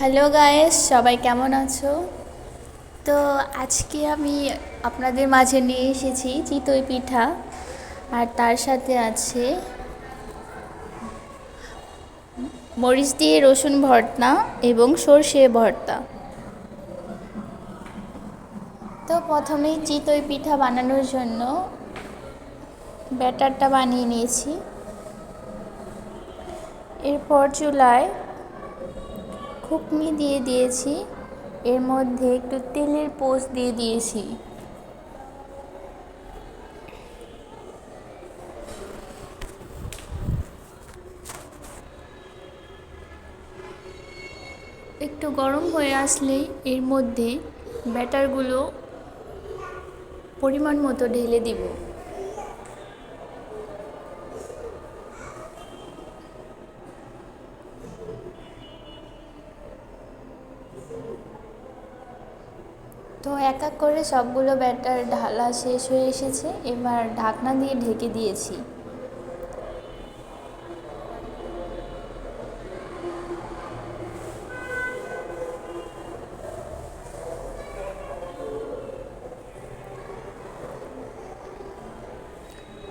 Hello guys, সবাই কেমন আছো? তো আজকে আমি আপনাদের মাঝে নিয়ে এসেছি চিতই পিঠা, আর তার সাথে আছে মরিচ দিয়ে রসুন ভর্তা এবং সর্ষে ভর্তা। তো প্রথমেই চিতই পিঠা বানানোর জন্য ব্যাটারটা বানিয়ে নিয়েছি। এরপর চুলায় খুকনি দিয়ে দিয়েছি। এর মধ্যে একটু তেলের পোষ দিয়ে দিয়েছি। একটু গরম হয়ে আসলেই এর মধ্যে ব্যাটারগুলো পরিমাণ মতো ঢেলে দিব। তো এক এক করে সবগুলো ব্যাটার ঢালা শেষ হয়ে এসেছে, এবার ঢাকনা দিয়ে ঢেকে দিয়েছি।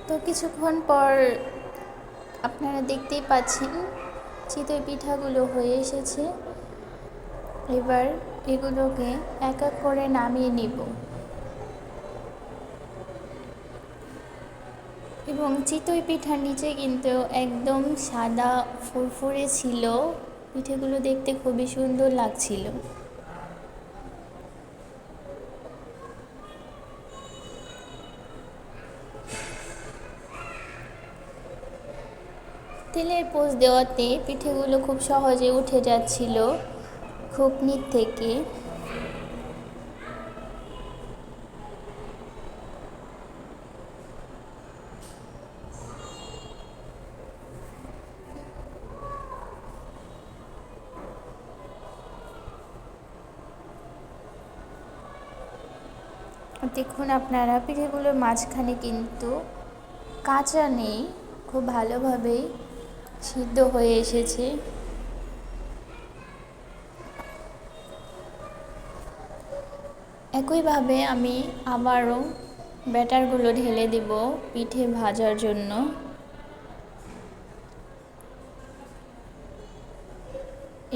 তো কিছুক্ষণ পর আপনারা দেখতেই পাচ্ছেন, চিতই পিঠাগুলো হয়ে এসেছে। এবার এগুলোকে এক এক করে নামিয়ে নিব। এবং চিতই পিঠার নিচে কিন্তু একদম সাদা ফুরফুরে ছিল। পিঠেগুলো দেখতে খুবই সুন্দর লাগছিল। তেলের পোষ দেওয়াতে পিঠেগুলো খুব সহজে উঠে যাচ্ছিল। খুকনির থেকে দেখুন আপনারা পিঠেগুলোর মাঝখানে কিন্তু কাঁচা নেই খুব ভালোভাবেই সিদ্ধ হয়ে এসেছে। একইভাবে আমি আবারও ব্যাটারগুলো ঢেলে দিব পিঠে ভাজার জন্য।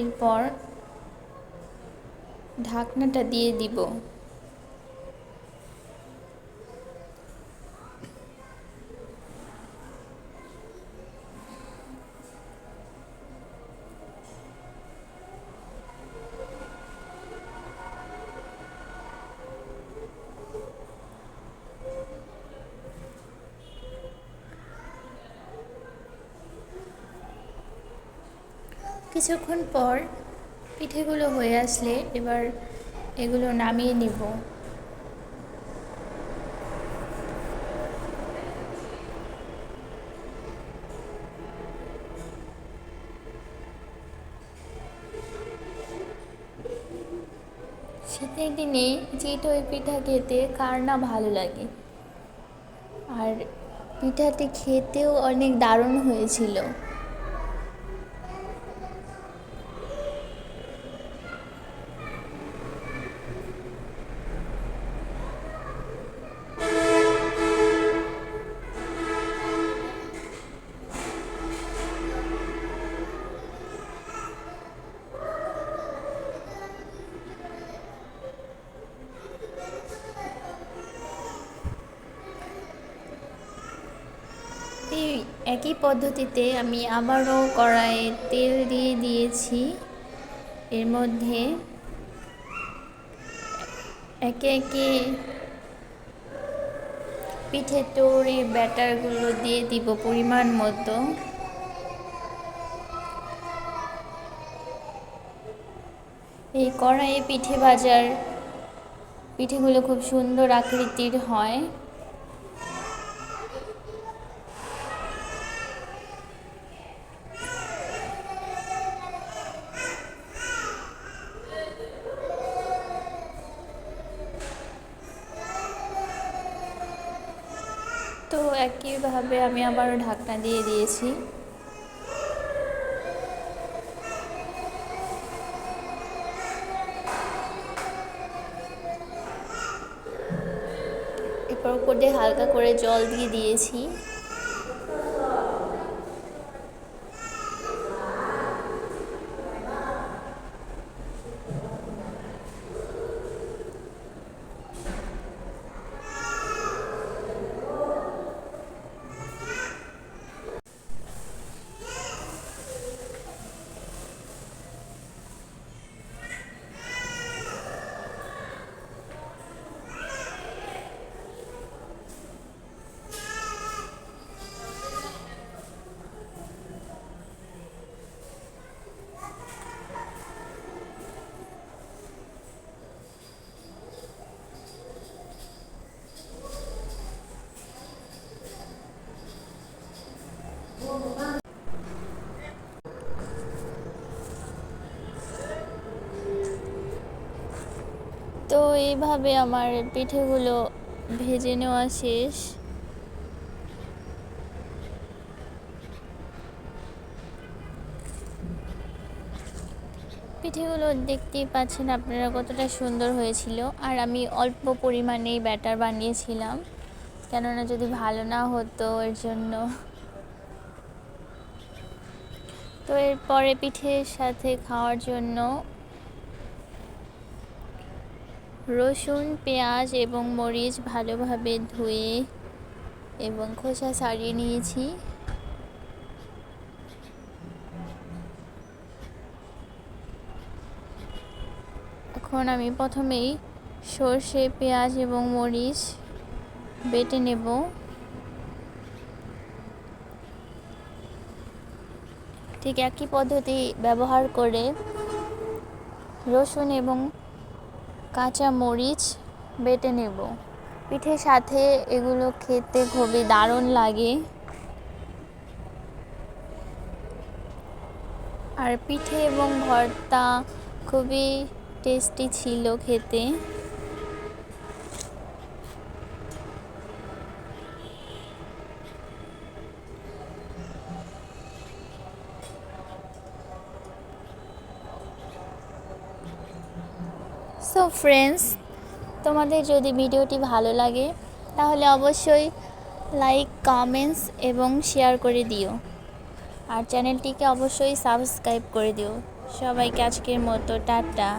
এরপর ঢাকনাটা দিয়ে দিব। কিছুক্ষণ পর পিঠেগুলো হয়ে আসলে এবার এগুলো নামিয়ে নিব। শীতের দিনে চিতই পিঠা খেতে কার না ভালো লাগে? আর পিঠাটি খেতেও অনেক দারুণ হয়েছিল। এই একই পদ্ধতিতে আমি আবারও কড়াইয়ে তেল দিয়ে দিয়েছি। এর মধ্যে একে একে পিঠে তৈরি ব্যাটারগুলো দিয়ে দিব পরিমাণ মতো। এই কড়াইয়ে পিঠে ভাজার পিঠেগুলো খুব সুন্দর আকৃতির হয়। তো একইভাবে আমি আবারও ঢাকনা দিয়ে দিয়েছি। এরপর উপর দিয়ে হালকা করে জল দিয়ে দিয়েছি। তো এইভাবে আমার পিঠেগুলো ভেজে নেওয়া শেষ। পিঠেগুলো দেখতেই পাচ্ছেন আপনারা কতটা সুন্দর হয়েছিল। আর আমি অল্প পরিমাণেই ব্যাটার বানিয়েছিলাম, কেননা যদি ভালো না হতো এর জন্য। তো এরপরে পিঠের সাথে খাওয়ার জন্য রসুন, পেঁয়াজ এবং মরিচ ভালোভাবে ধুয়ে এবং খোসা ছাড়িয়ে নিয়েছি। এখন আমি প্রথমেই সর্ষে, পেঁয়াজ এবং মরিচ বেটে নেব। ঠিক একই পদ্ধতি ব্যবহার করে রসুন এবং কাঁচা মরিচ বেটে নেব। পিঠের সাথে এগুলো খেতে খুবই দারুণ লাগে। আর পিঠে এবং ভর্তা খুবই টেস্টি ছিল খেতে। ফ্রেন্ডস তোমাদের যদি ভিডিওটি ভালো লাগে, তাহলে অবশ্যই লাইক কমেন্টস এবং শেয়ার করে দিও। আর চ্যানেলটিকে অবশ্যই সাবস্ক্রাইব করে দিও। সবাইকে আজকের মতো, টাটা।